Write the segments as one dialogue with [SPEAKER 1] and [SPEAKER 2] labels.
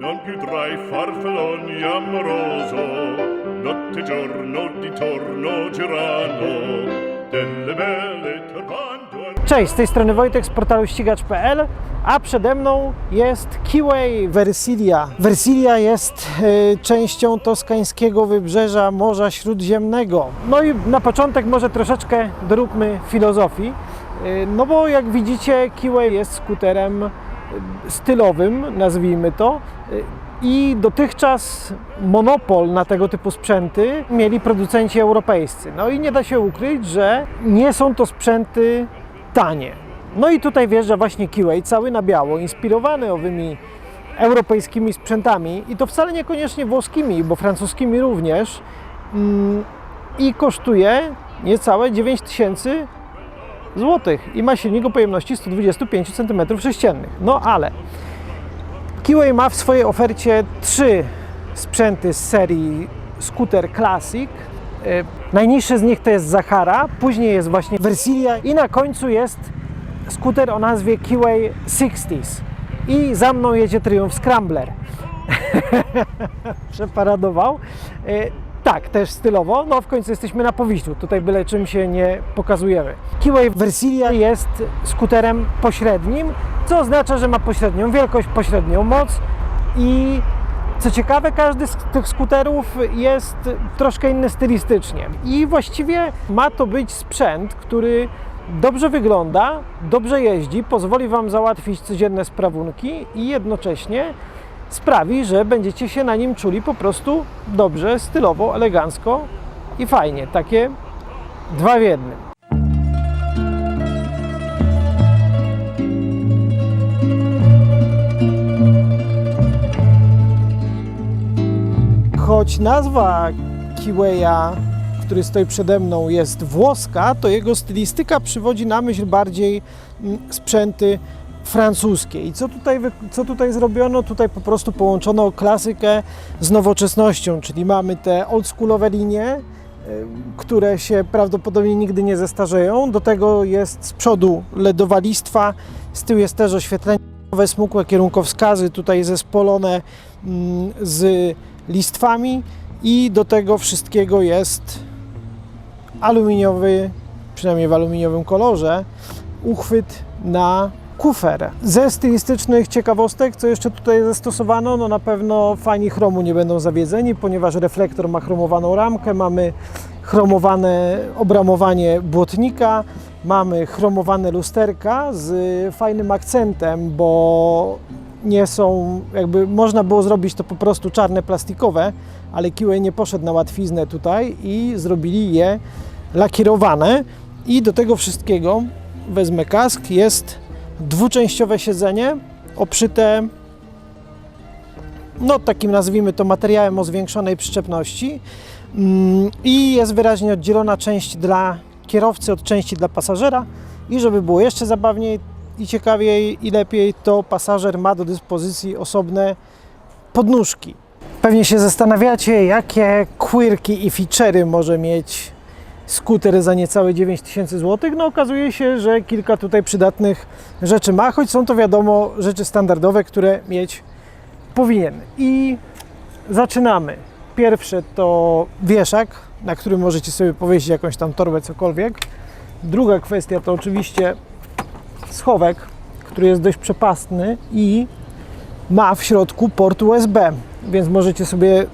[SPEAKER 1] non più tra farfalloni amoroso, notte giorno di torno girano, delle belle turbando
[SPEAKER 2] Cześć, z tej strony Wojtek z portalu ścigacz.pl, a przede mną jest Kiway Versilia. Versilia jest e, częścią toskańskiego wybrzeża Morza Śródziemnego. No i na początek może troszeczkę doróbmy filozofii, e, no bo jak widzicie Kiway jest skuterem stylowym, nazwijmy to, e, i dotychczas monopol na tego typu sprzęty mieli producenci europejscy. No i nie da się ukryć, że nie są to sprzęty tanie. No i tutaj wjeżdża właśnie Kiway, cały na biało, inspirowany owymi europejskimi sprzętami i to wcale niekoniecznie włoskimi, bo francuskimi również. Mm, I kosztuje niecałe 9000 złotych i ma silnik o pojemności 125 cm3. No ale Kiway ma w swojej ofercie trzy sprzęty z serii Scooter Classic. E, Najniższy z nich to jest Zachara, później jest właśnie Versilia i na końcu jest skuter o nazwie Kiway 60s. I za mną jedzie Triumph Scrambler. Przeparadował. Tak, też stylowo. No w końcu jesteśmy na Powiślu. Tutaj byle czym się nie pokazujemy. Kiway Versilia jest skuterem pośrednim, co oznacza, że ma pośrednią wielkość, pośrednią moc i co ciekawe, każdy z tych skuterów jest troszkę inny stylistycznie. I właściwie ma to być sprzęt, który dobrze wygląda, dobrze jeździ, pozwoli Wam załatwić codzienne sprawunki i jednocześnie sprawi, że będziecie się na nim czuli po prostu dobrze, stylowo, elegancko i fajnie. Takie dwa w jednym. Choć nazwa Kiweya, który stoi przede mną, jest włoska, to jego stylistyka przywodzi na myśl bardziej mm, sprzęty francuskie. I co tutaj, co tutaj zrobiono? Tutaj po prostu połączono klasykę z nowoczesnością, czyli mamy te oldschoolowe linie, y, które się prawdopodobnie nigdy nie zestarzeją. Do tego jest z przodu LEDowa listwa, z tyłu jest też oświetlenie nowe smukłe kierunkowskazy, tutaj zespolone mm, z listwami i do tego wszystkiego jest aluminiowy, przynajmniej w aluminiowym kolorze, uchwyt na kufer. Ze stylistycznych ciekawostek, co jeszcze tutaj zastosowano, no na pewno fani chromu nie będą zawiedzeni, ponieważ reflektor ma chromowaną ramkę, mamy chromowane obramowanie błotnika, mamy chromowane lusterka z fajnym akcentem, bo nie są, jakby można było zrobić to po prostu czarne plastikowe, ale Kiway nie poszedł na łatwiznę tutaj i zrobili je lakierowane i do tego wszystkiego wezmę kask, jest dwuczęściowe siedzenie oprzyte no takim nazwijmy to materiałem o zwiększonej przyczepności Mm, i jest wyraźnie oddzielona część dla kierowcy od części dla pasażera i żeby było jeszcze zabawniej i ciekawiej i lepiej, to pasażer ma do dyspozycji osobne podnóżki. Pewnie się zastanawiacie, jakie quirki i feature'y może mieć skuter za niecałe 9000 zł. No okazuje się, że kilka tutaj przydatnych rzeczy ma, choć są to wiadomo rzeczy standardowe, które mieć powinien. I zaczynamy. Pierwsze to wieszak, na którym możecie sobie powiesić jakąś tam torbę, cokolwiek. Druga kwestia to oczywiście schowek, który jest dość przepastny i ma w środku port USB, więc możecie sobie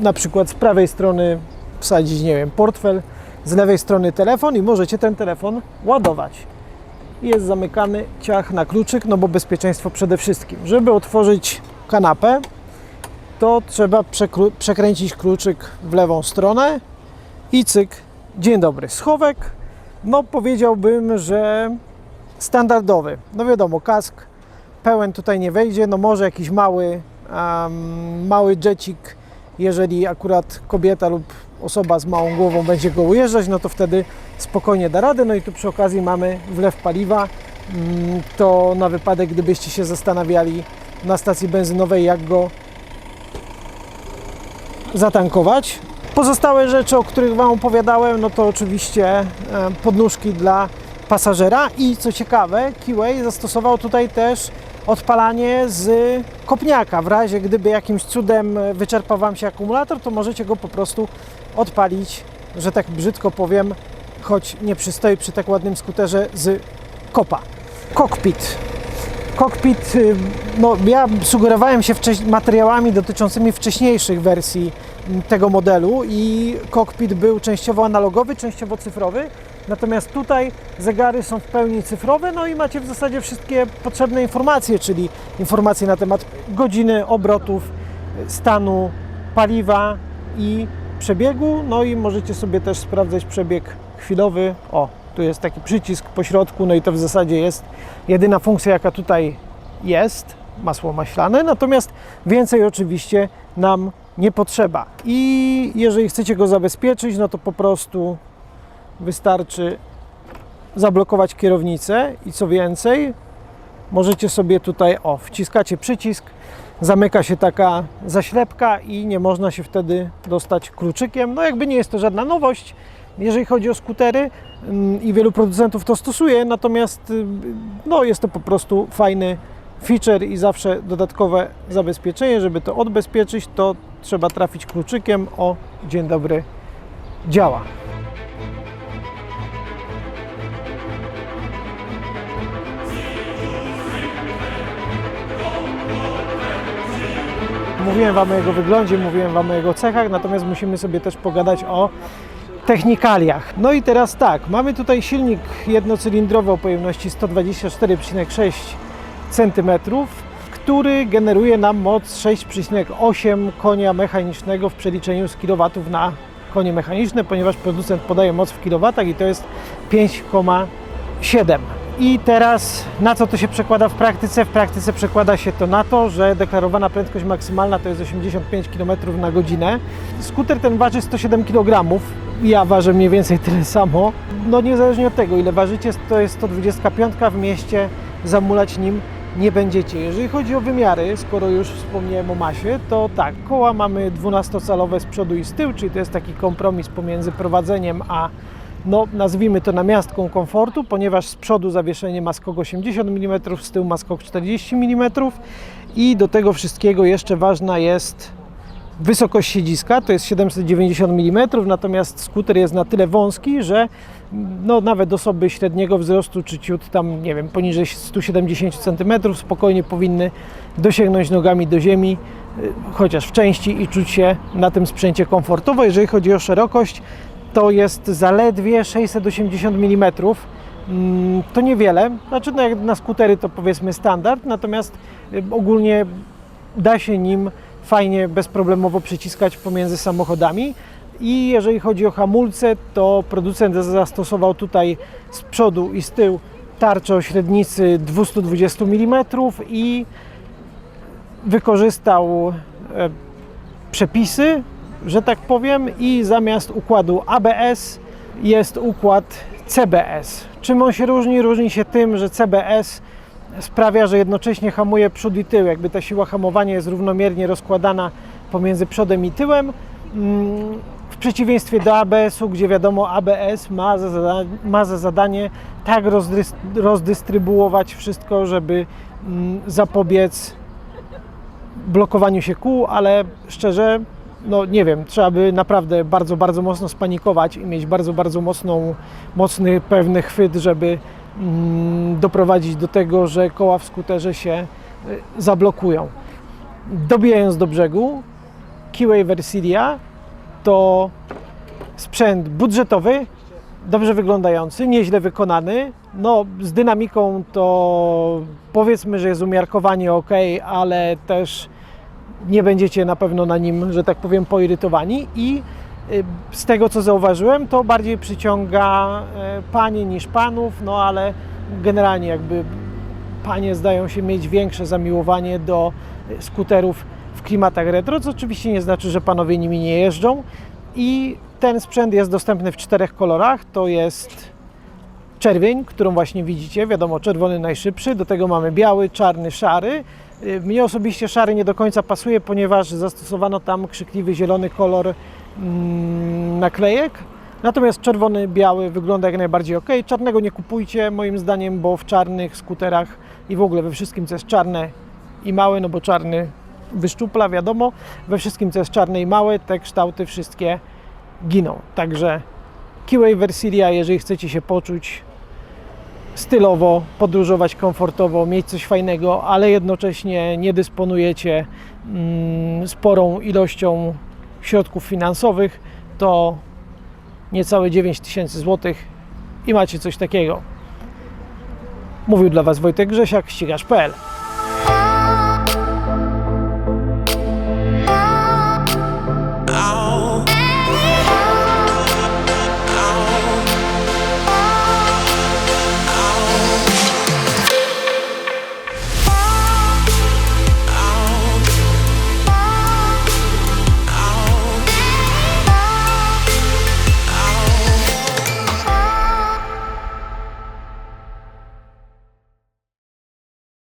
[SPEAKER 2] na przykład z prawej strony wsadzić, nie wiem, portfel, z lewej strony telefon i możecie ten telefon ładować. Jest zamykany ciach na kluczyk, no bo bezpieczeństwo przede wszystkim. Żeby otworzyć kanapę, to trzeba przekręcić kluczyk w lewą stronę i cyk, dzień dobry. Schowek, no powiedziałbym, że standardowy. No wiadomo, kask pełen tutaj nie wejdzie, no może jakiś mały, em, mały jecik, jeżeli akurat kobieta lub osoba z małą głową będzie go ujeżdżać, no to wtedy spokojnie da radę. No i tu przy okazji mamy wlew paliwa, Mm, to na wypadek, gdybyście się zastanawiali na stacji benzynowej, jak go zatankować. Pozostałe rzeczy, o których Wam opowiadałem, no to oczywiście e, podnóżki dla pasażera i co ciekawe, Kiway zastosował tutaj też odpalanie z kopniaka. W razie gdyby jakimś cudem wyczerpał Wam się akumulator, to możecie go po prostu odpalić, że tak brzydko powiem, choć nie przystoi przy tak ładnym skuterze z kopa. Cockpit. Cockpit, y, no ja sugerowałem się materiałami dotyczącymi wcześniejszych wersji tego modelu i cockpit był częściowo analogowy, częściowo cyfrowy. Natomiast tutaj zegary są w pełni cyfrowe, no i macie w zasadzie wszystkie potrzebne informacje, czyli informacje na temat godziny, obrotów, stanu paliwa i przebiegu. No i możecie sobie też sprawdzać przebieg chwilowy. O, tu jest taki przycisk po środku, no i to w zasadzie jest jedyna funkcja, jaka tutaj jest, masło maślane, natomiast więcej oczywiście nam nie potrzeba. I jeżeli chcecie go zabezpieczyć, no to po prostu wystarczy zablokować kierownicę i co więcej, możecie sobie tutaj, o, wciskacie przycisk, zamyka się taka zaślepka i nie można się wtedy dostać kluczykiem. No jakby nie jest to żadna nowość, jeżeli chodzi o skutery ym, i wielu producentów to stosuje, natomiast ym, no, jest to po prostu fajny feature i zawsze dodatkowe zabezpieczenie, żeby to odbezpieczyć, to trzeba trafić kluczykiem. O, dzień dobry, działa. Mówiłem Wam o jego wyglądzie, mówiłem Wam o jego cechach, natomiast musimy sobie też pogadać o technikaliach. No i teraz tak, mamy tutaj silnik jednocylindrowy o pojemności 124,6 cm, który generuje nam moc 6,8 konia mechanicznego w przeliczeniu z kilowatów na konie mechaniczne, ponieważ producent podaje moc w kilowatach i to jest 5,7. I teraz na co to się przekłada w praktyce? W praktyce przekłada się to na to, że deklarowana prędkość maksymalna to jest 85 km na godzinę. Skuter ten waży 107 kg. Ja ważę mniej więcej tyle samo. No niezależnie od tego, ile ważycie, to jest 125 w mieście, zamulać nim nie będziecie. Jeżeli chodzi o wymiary, skoro już wspomniałem o masie, to tak, koła mamy 12-calowe z przodu i z tyłu, czyli to jest taki kompromis pomiędzy prowadzeniem a no nazwijmy to namiastką komfortu, ponieważ z przodu zawieszenie ma skok 80 mm, z tyłu ma skok 40 mm i do tego wszystkiego jeszcze ważna jest wysokość siedziska, to jest 790 mm, natomiast skuter jest na tyle wąski, że no, nawet osoby średniego wzrostu, czy ciut tam, nie wiem, poniżej 170 cm spokojnie powinny dosięgnąć nogami do ziemi, y, chociaż w części i czuć się na tym sprzęcie komfortowo. Jeżeli chodzi o szerokość, to jest zaledwie 680 mm. To niewiele, znaczy no jak na skutery to powiedzmy standard, natomiast y, ogólnie da się nim fajnie, bezproblemowo przyciskać pomiędzy samochodami. I jeżeli chodzi o hamulce, to producent zastosował tutaj z przodu i z tyłu tarczę o średnicy 220 mm i wykorzystał e, przepisy, że tak powiem, i zamiast układu ABS jest układ CBS. Czym on się różni? Różni się tym, że CBS sprawia, że jednocześnie hamuje przód i tył, jakby ta siła hamowania jest równomiernie rozkładana pomiędzy przodem i tyłem. Mm, W przeciwieństwie do ABS-u, gdzie wiadomo, ABS ma za zadanie, ma za zadanie tak rozdys- rozdystrybuować wszystko, żeby mm, zapobiec blokowaniu się kół, ale szczerze, no nie wiem, trzeba by naprawdę bardzo, bardzo mocno spanikować i mieć bardzo, bardzo mocną, mocny, pewny chwyt, żeby mm, doprowadzić do tego, że koła w skuterze się y, zablokują. Dobijając do brzegu, Keyway Versilia to sprzęt budżetowy, dobrze wyglądający, nieźle wykonany. No, z dynamiką to powiedzmy, że jest umiarkowanie ok, ale też nie będziecie na pewno na nim, że tak powiem, poirytowani. I y, z tego co zauważyłem, to bardziej przyciąga e, panie niż panów, no ale generalnie jakby panie zdają się mieć większe zamiłowanie do e, skuterów w klimatach retro, co oczywiście nie znaczy, że panowie nimi nie jeżdżą. I ten sprzęt jest dostępny w czterech kolorach. To jest czerwień, którą właśnie widzicie, wiadomo, czerwony najszybszy, do tego mamy biały, czarny, szary. Y, Mnie osobiście szary nie do końca pasuje, ponieważ zastosowano tam krzykliwy zielony kolor mm, naklejek. Natomiast czerwony, biały wygląda jak najbardziej ok. Czarnego nie kupujcie moim zdaniem, bo w czarnych skuterach i w ogóle we wszystkim, co jest czarne i małe, no bo czarny wyszczupla, wiadomo, we wszystkim, co jest czarne i małe, te kształty wszystkie giną. Także Kiway Versilia, jeżeli chcecie się poczuć stylowo, podróżować komfortowo, mieć coś fajnego, ale jednocześnie nie dysponujecie mm, sporą ilością środków finansowych, to niecałe 9 tysięcy złotych i macie coś takiego. Mówił dla Was Wojtek Grzesiak, ścigasz.pl